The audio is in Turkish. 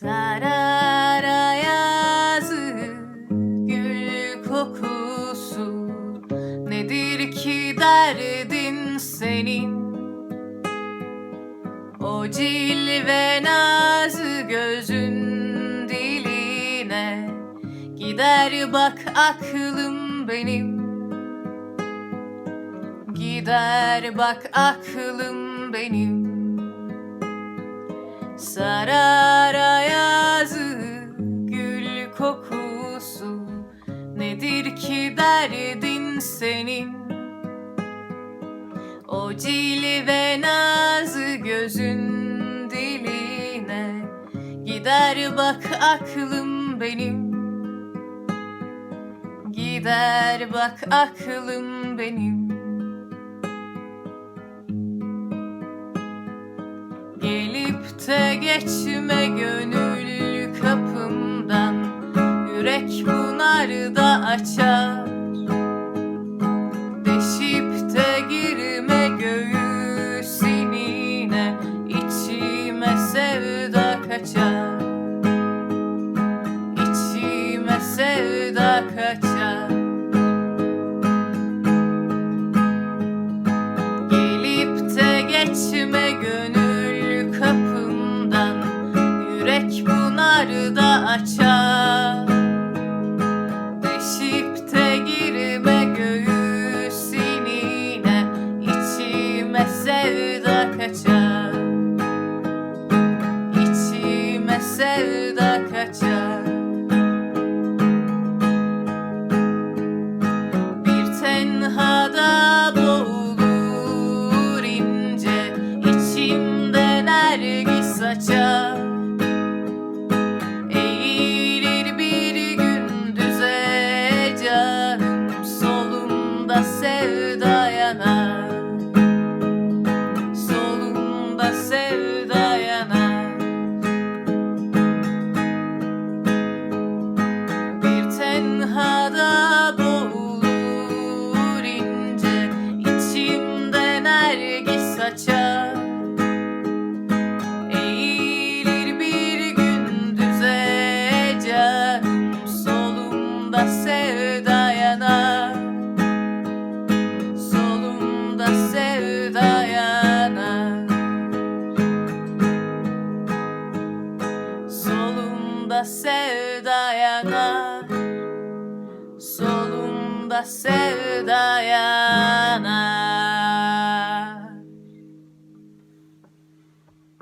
Sarara yazı gül kokusu. Nedir ki derdin senin? O cilve nazı gözün diline Gider bak aklım benim. Gider bak aklım benim. Sarara derdin senin. O cilve nazı gözün diline Gider bak aklım benim. Gider bak aklım benim. Gelip de geçme gönül Yürek bunları da açar. Deşip de girme göğüsünine İçime sevda kaçar. İçime sevda kaçar. Gelip de geçme gönül kapımdan Yürek bunları da açar Sağında sevda yanar Solunda sevda yanar Bir tenhada boğulur ince içimden ergi saçar Eğilir bir gün düze Solunda sevda yanar sevdaya Solumda sevdaya.